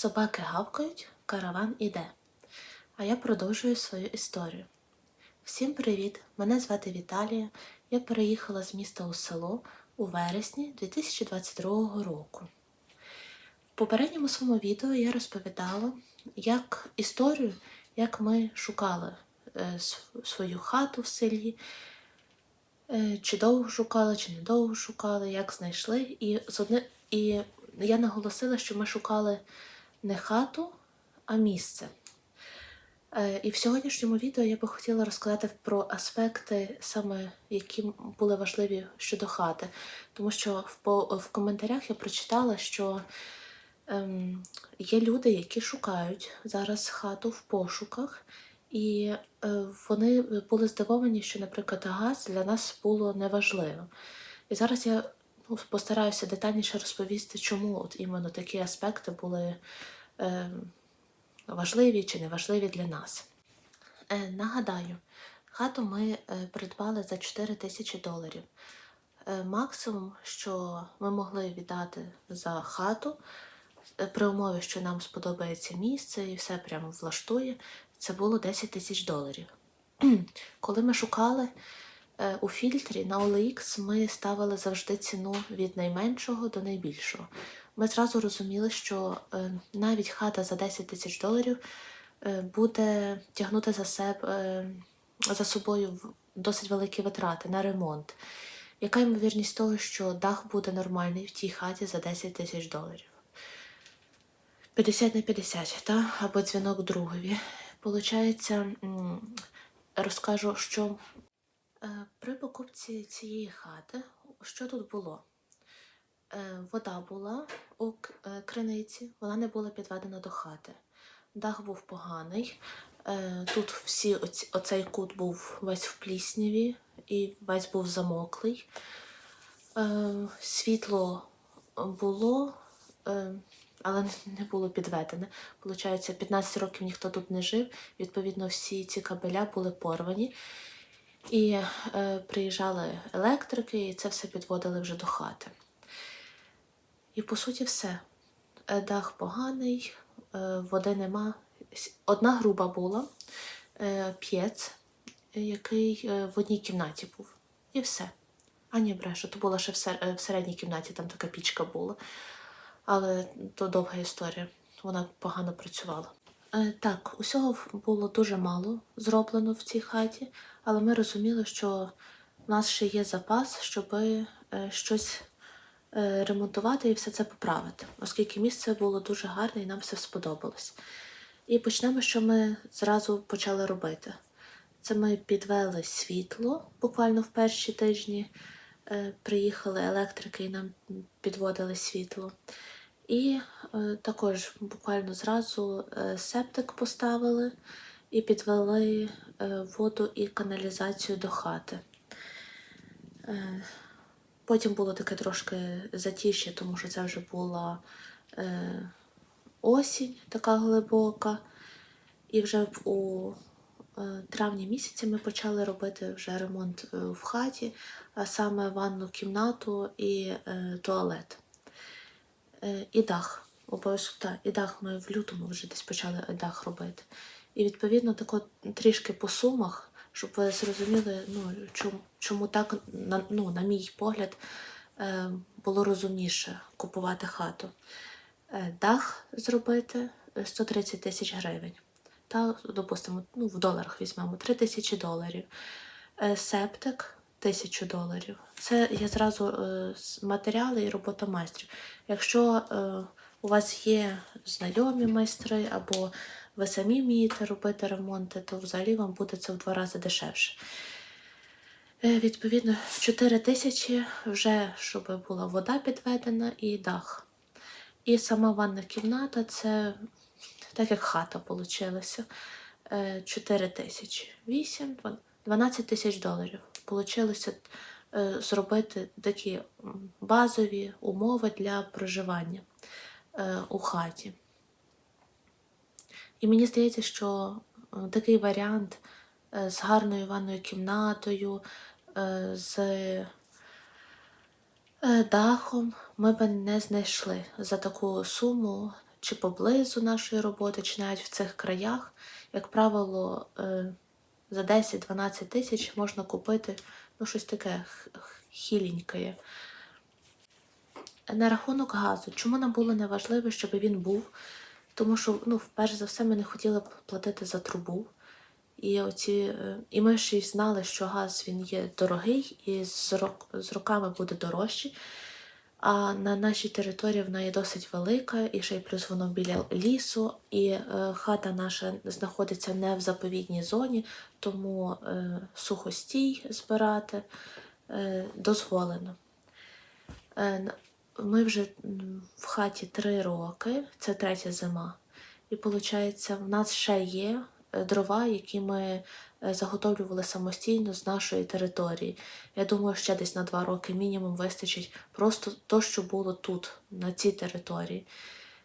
Собаки гавкають, караван іде. А я продовжую свою історію. Всім привіт! Мене звати Віталія. Я переїхала з міста у село у вересні 2022 року. В попередньому своєму відео я розповідала як історію, як ми шукали е, свою хату в селі, е, чи довго шукали, чи недовго шукали, як знайшли. І, з одни... і я наголосила, що ми шукали не хату, а місце. Е, І в сьогоднішньому відео я би хотіла розказати про аспекти, саме які були важливі щодо хати. Тому що в, коментарях я прочитала, що ем, є люди, які шукають зараз хату в пошуках, і е, вони були здивовані, що, наприклад, газ для нас було неважливо. І зараз я ну, постараюся детальніше розповісти, чому от іменно такі аспекти були е, важливі чи неважливі для нас. Е, нагадаю, хату ми е, придбали за 4 тисячі доларів. Е, максимум, що ми могли віддати за хату, е, при умові, що нам сподобається місце і все прямо влаштує, це було 10 тисяч доларів. Коли ми шукали у фільтрі на OLX, ми ставили завжди ціну від найменшого до найбільшого. Ми зразу розуміли, що е, навіть хата за 10 тисяч доларів е, буде тягнути за себе е, за собою досить великі витрати на ремонт. Яка ймовірність того, що дах буде нормальний в тій хаті за 10 тисяч доларів? 50 на 50, та? або дзвінок другові. Получається, розкажу, що е, при покупці цієї хати, що тут було? Е, Вода була у е, криниці, вона не була підведена до хати. Дах був поганий. Е, Тут всі оцей кут був весь в плісняві і весь був замоклий. Е, Світло було, е, але не було підведене. Получається, 15 років ніхто тут не жив. Відповідно, всі ці кабеля були порвані. І е, приїжджали електрики, і це все підводили вже до хати. І по суті все. Е, Дах поганий, е, води нема. Одна груба була, е, п'єц, е, який е, в одній кімнаті був. І все. А ні, брешу, то була ще в сер- е, в середній кімнаті, там така пічка була. Але то довга історія. Вона погано працювала. Е, Так, усього було дуже мало зроблено в цій хаті, але ми розуміли, що в нас ще є запас, щоб щось е, ремонтувати і все це поправити, оскільки місце було дуже гарне і нам все сподобалось. І почнемо, що ми зразу почали робити. Це ми підвели світло буквально в перші тижні. Е, Приїхали електрики і нам підводили світло. І е, також буквально зразу е, септик поставили і підвели е, воду і каналізацію до хати. Е, Потім було таке трошки затіще, тому що це вже була е, осінь така глибока. І вже у е, травні місяці ми почали робити вже ремонт е, в хаті, а саме ванну кімнату і е, туалет. Е, і дах. Обов'язково і дах ми в лютому вже десь почали дах робити. І відповідно тако трішки по сумах, щоб ви зрозуміли, ну, чому, чому так, на, ну, на мій погляд, е, було розумніше купувати хату. Е, дах зробити е, 130 тисяч гривень. Та, допустимо, ну, в доларах візьмемо 3 тисячі доларів. Е, Септик тисячу доларів. Це я зразу е, матеріали і робота майстрів. Якщо е, у вас є знайомі майстри або ви самі вмієте робити ремонти, то взагалі вам буде це в два рази дешевше. Е, Відповідно, 4 тисячі вже, щоб була вода підведена і дах. І сама ванна кімната це так як хата вийшла. 4 тисячі. 8, 12 тисяч доларів. Получилося е, зробити такі базові умови для проживання у хаті. І мені здається, що е, такий варіант е, з гарною ванною кімнатою, е, з дахом ми би не знайшли за таку суму чи поблизу нашої роботи, чи навіть в цих краях, як правило, за 10-12 тисяч можна купити ну, щось таке хіленьке. На рахунок газу, чому нам було неважливо, щоб він був? Тому що, ну, перш за все, ми не хотіли платити за трубу. І, оці, е, і ми ще й знали, що газ він є дорогий і з, рок, з роками буде дорожчий. А на нашій території вона є досить велика, і ще й плюс воно біля лісу, і е, хата наша знаходиться не в заповідній зоні, тому е, сухостій збирати е, дозволено. Е, Ми вже в хаті три роки, це третя зима. І виходить, в нас ще є е, дрова, які ми е, заготовлювали самостійно з нашої території. Я думаю, ще десь на два роки мінімум вистачить просто то, що було тут, на цій території.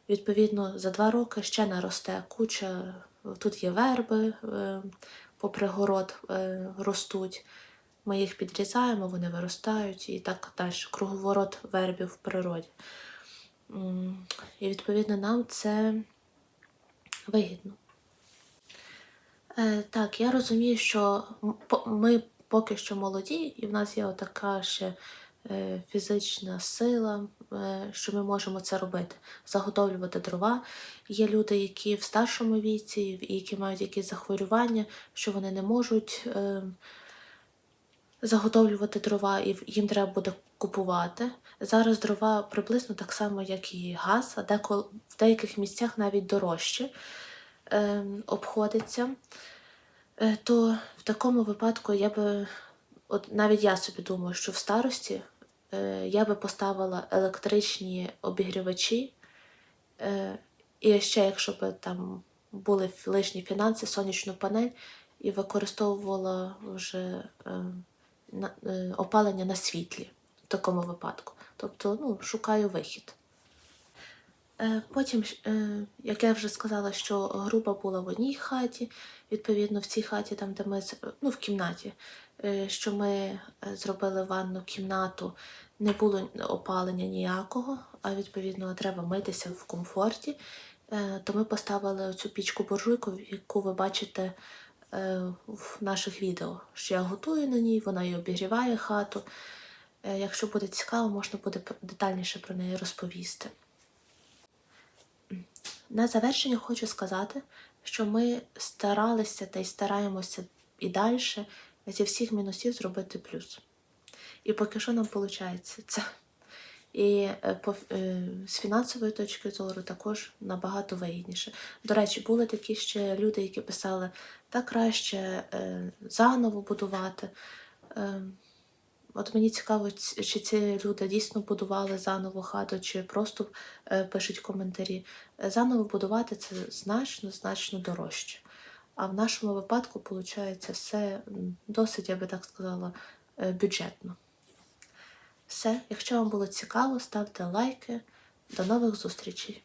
Відповідно, за два роки ще наросте куча. Тут є верби, е, попри город ростуть. Ми їх підрізаємо, вони виростають і так далі. Круговорот вербів в природі. І відповідно нам це вигідно. Е, так, я розумію, що ми поки що молоді, і в нас є така ще е, фізична сила, е, що ми можемо це робити, заготовлювати дрова. Є люди, які в старшому віці, які мають якісь захворювання, що вони не можуть. Заготовлювати дрова, і їм треба буде купувати. Зараз дрова приблизно так само, як і газ, а деколи в деяких місцях навіть дорожче е, обходиться. Е, то в такому випадку я би, от навіть я собі думаю, що в старості е, я би поставила електричні обігрівачі. Е, і ще, якщо б там були лишні фінанси, сонячну панель і використовувала вже е, е, опалення на світлі в такому випадку. Тобто, ну, шукаю вихід. Е, Потім, е, як я вже сказала, що група була в одній хаті, відповідно, в цій хаті, там, де ми ну, в кімнаті, е, що ми е, зробили ванну кімнату, не було опалення ніякого, а відповідно треба митися в комфорті. Е, То ми поставили цю пічку буржуйку, яку ви бачите е, в наших відео, що я готую на ній, вона і обігріває хату. Е, Якщо буде цікаво, можна буде детальніше про неї розповісти. На завершення хочу сказати, що ми старалися та й стараємося і далі зі всіх мінусів зробити плюс. І поки що нам виходить це. І е, е, з фінансової точки зору також набагато вигідніше. До речі, були такі ще люди, які писали, та краще е, заново будувати. Е, От мені цікаво, чи ці люди дійсно будували заново хату, чи просто пишуть коментарі. Заново будувати це значно, значно дорожче. А в нашому випадку виходить все досить, я би так сказала, бюджетно. Все, якщо вам було цікаво, ставте лайки. До нових зустрічей!